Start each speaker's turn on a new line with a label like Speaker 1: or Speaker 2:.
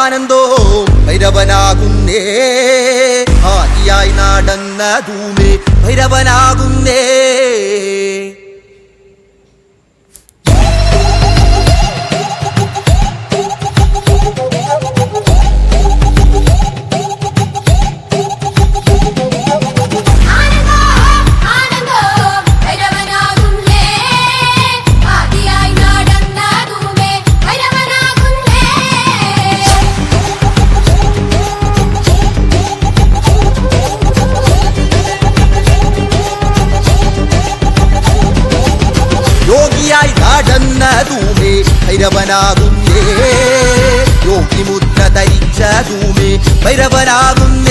Speaker 1: ആനന്ദോ ഭൈരവനാകുന്നേ. ആദിയായി നടന്നതുമേ ഭൈരവനാകുന്നേ. നടന്നതുമേ ഭൈരവനാകുന്നേ. യോഗി മുദ്ര ധരിച്ചതുമേ ഭൈരവനാകുന്നേ.